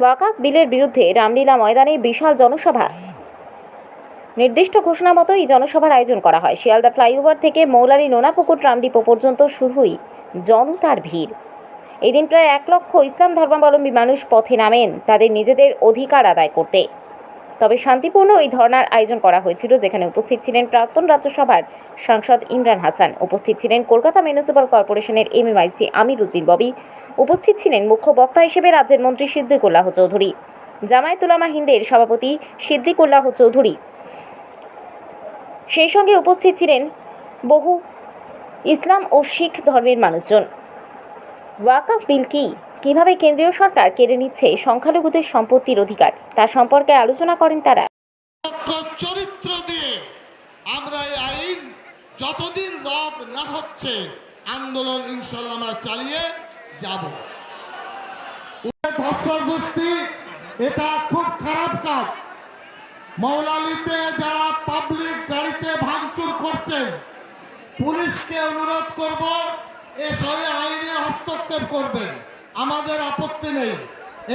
ওয়াকাফ বিলের বিরুদ্ধে রামলীলা ময়দানে বিশাল জনসভা। নির্দিষ্ট ঘোষণা মতো এই জনসভার আয়োজন করা হয়। শিয়ালদা ফ্লাইওভার থেকে মৌলারি নোনাপুকুর ট্রামডিপো পর্যন্ত শুধুই জনতার ভিড়। এদিন প্রায় এক লক্ষ ইসলাম ধর্মাবলম্বী মানুষ পথে নামেন, তাদের নিজেদের অধিকার আদায় করতে। তবে শান্তিপূর্ণ এই ধর্নার আয়োজন করা হয়েছিল, যেখানে উপস্থিত ছিলেন প্রাক্তন রাজ্যসভার সাংসদ ইমরান হাসান। উপস্থিত ছিলেন কলকাতা মিউনিসিপ্যাল কর্পোরেশনের এম এমএমআইসি আমির উদ্দিন ববি। উপস্থিত ছিলেন মুখ্য বক্তা হিসেবে রাজ্যের মন্ত্রী সিদ্দিকুল্লাহ চৌধুরী। জামায়াত উলামা হিন্দের সভাপতি সিদ্দিকুল্লাহ চৌধুরী। সেই সঙ্গে উপস্থিত ছিলেন বহু ইসলাম ও শিখ ধর্মের মানুষজন। ওয়াকাফ বিল কি? কীভাবে কেন্দ্রীয় সরকার কেড়ে নিচ্ছে সংখ্যালঘুদের সম্পত্তির অধিকার, তা সম্পর্কে আলোচনা করেন তারা। চরিত্র দিয়ে আমরা এই আইন যতদিন রদ না হচ্ছে, আন্দোলন ইনশাল্লাহ আমরা চালিয়ে যাব। ধস্তাধস্তি এটা খুব খারাপ কাজ। মৌলালিতে যারা পাবলিক গাড়িতে ভাঙচুর করছেন, পুলিশকে অনুরোধ করব, এসবে আইনে হস্তক্ষেপ করবেন। আমাদের আপত্তি নেই।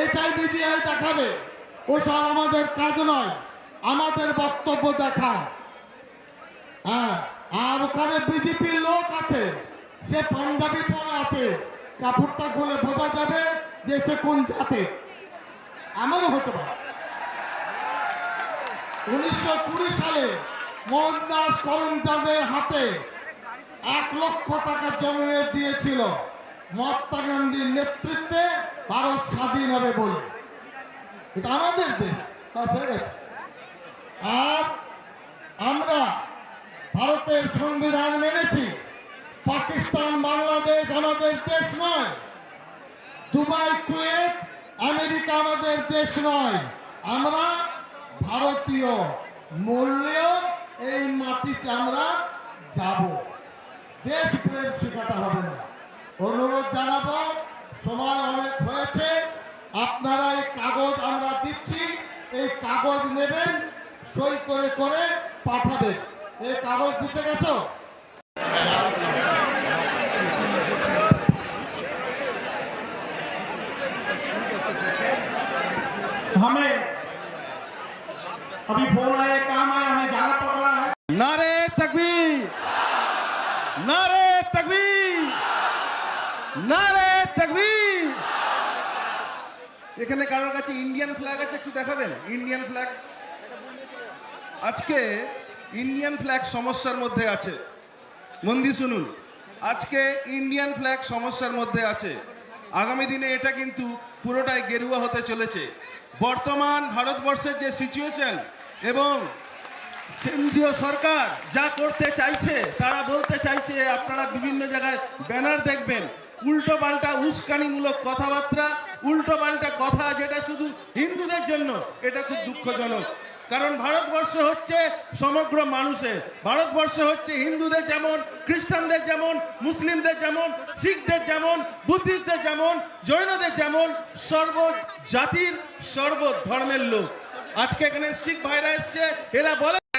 এটাই মিডিয়ায় দেখাবে। ওসব আমাদের কাজ নয়। আমাদের বক্তব্য দেখান। হ্যাঁ আর ওখানে বিজেপির লোক আছে, সে পাঞ্জাবি পরা আছে। কাপড়টা খুলে বোঝা যাবে যে সে কোন জাতে। এমনও হতে পারে। উনিশশো কুড়ি সালে মোহনদাস করমচাঁদের হাতে এক লক্ষ টাকা জমিয়ে দিয়েছিল। মহাত্মা গান্ধীর নেতৃত্বে ভারত স্বাধীন হবে বলে। এটা আমাদের দেশ, বাস হয়ে গেছে। আর আমরা ভারতের সংবিধান মেনেছি। পাকিস্তান, বাংলাদেশ আমাদের দেশ নয়। দুবাই, কুয়েত, আমেরিকা আমাদের দেশ নয়। আমরা ভারতীয় মূল্যেও এই মাটিতে আমরা যাব। দেশ প্রেম শেখাতে হবে না। অনুরোধ জানাবো সময় অনেক হয়েছে আপনারা এই কাগজ আমরা দিচ্ছি এই কাগজ নেবেন সই করে করে পাঠাবেন এই কাগজ দিতে গেছো हमें अभी फोन आया काम आया हमें जाना पड़ रहा है नारे तकबीर नारे तकबीर নারে তকবীর। এখানে কারোর কাছে ইন্ডিয়ান ফ্ল্যাগ আছে একটু দেখাবেন? ইন্ডিয়ান ফ্ল্যাগ আজকে ইন্ডিয়ান ফ্ল্যাগ সমস্যার মধ্যে আছে। মন শুনুন। আজকে ইন্ডিয়ান ফ্ল্যাগ সমস্যার মধ্যে আছে। আগামী দিনে এটা কিন্তু পুরোটাই গেরুয়া হতে চলেছে। বর্তমান ভারতবর্ষের যে সিচুয়েশন এবং কেন্দ্রীয় সরকার যা করতে চাইছে, তারা বলতে চাইছে, আপনারা বিভিন্ন জায়গায় ব্যানার দেখবেন। উল্টো পাল্টা উস্কানিমূলক কথাবার্তা, উল্টো পাল্টা কথা যেটা শুধু হিন্দুদের জন্য, এটা খুব দুঃখজনক। কারণ ভারতবর্ষ হচ্ছে সমগ্র মানুষের, ভারতবর্ষ হচ্ছে হিন্দুদের যেমন, খ্রিস্টানদের যেমন, মুসলিমদের যেমন, শিখদের যেমন, বুদ্ধিস্টদের যেমন, জৈনদের যেমন, সর্ব জাতির সর্ব ধর্মের লোক। আজকে এখানে শিখ ভাইরা এসছে, এরা বলে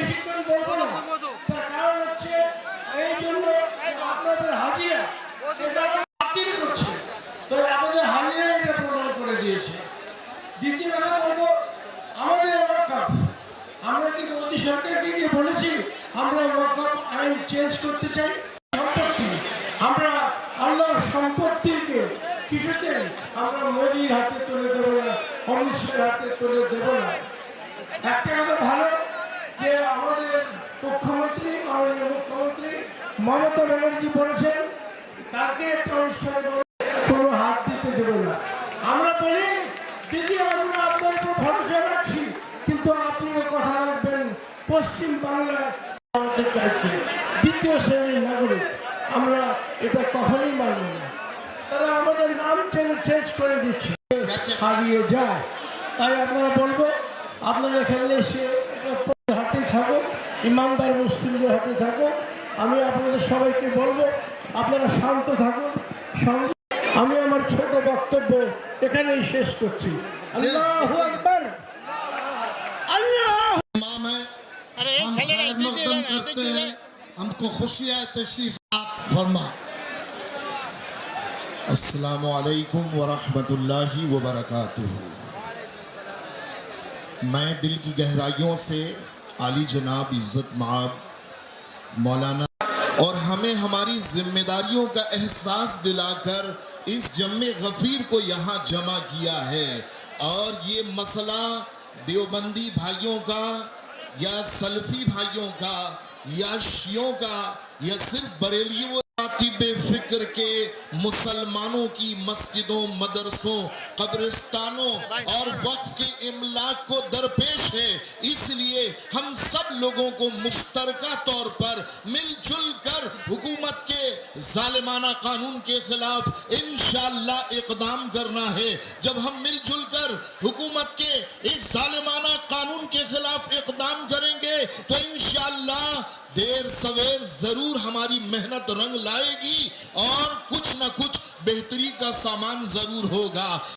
বেশিক্ষণ বলব না। তার কারণ হচ্ছে এই জন্য আপনাদের হাজিরা বাতিল করছে। তো আমাদের হাজিরা এটা প্রদান করে দিয়েছে। দ্বিতীয় কথা বলব আমাদের ওয়াকাফ আমরা কি মোদী সরকারকে গিয়ে বলেছি? আমরা ওয়াকাফ আইন চেঞ্জ করতে চাই। সম্পত্তি আমরা আল্লাহর সম্পত্তিকে কিছুতে আমরা মোদির হাতে তুলে দেবো না অমিত শাহের হাতে তুলে দেবো না। একটা মমতা ব্যানার্জি বলেছেন তাকে একটা অনুষ্ঠানে বলে কোনো হাত দিতে দেবে না। আমরা বলি দিদি আমরা আপনার উপর ভরসা রাখছি কিন্তু আপনিও কথা রাখবেন পশ্চিম বাংলায় আমাদের চাইছে দ্বিতীয় শ্রেণির নাগরিক। আমরা এটা কখনোই মানব না। তারা আমাদের নাম চেঞ্জ চেঞ্জ করে দিচ্ছে। হারিয়ে যায়। তাই আপনারা বলব আপনারা এখানে এসে হাতেই থাকো ইমানদার মুসলিমদের হাতে থাকো আমি আপনাদের সবাইকে বলবো আপনারা শান্ত থাকুন শান্ত আমি আমার ছোট বক্তব্য এখানেই শেষ করছি আল্লাহু আকবার আল্লাহ इमाम है हम खैर मकदम करते हैं हमको खुशी है तशरीफ आप फरमा अस्सलाम वालेकुम वरहमतुल्लाहि वबरकातुहू मैं दिल की गहराइयों से आली जनाब इज़्ज़त माब मौलाना और हमें हमारी जिम्मेदारियों का एहसास दिलाकर इस जम्मे गफ़ीर को यहाँ जमा किया है। और ये मसला देवबंदी भाइयों का, या सल्फी भाइयों का, या शियों का, या सिर्फ़ बरेलियों रातिब फ़िक्र के मुसलमानों की मस्जिदों, मदरसों, कब्रिस्तानों और वक्त के इमलाक को दरपेश है। इसलिए हम सब लोगों को मुश्तरका तौर पर मिलजुल हुकूमत के जालिमाना कानून के खिलाफ इंशाला इकदाम करना है। जब हम मिलजुल कर हुकूमत के इस जालिमाना कानून के खिलाफ इकदाम करेंगे तो इंशाला देर सवेर ज़रूर हमारी मेहनत रंग लाएगी और कुछ न कुछ बेहतरी का सामान ज़रूर होगा।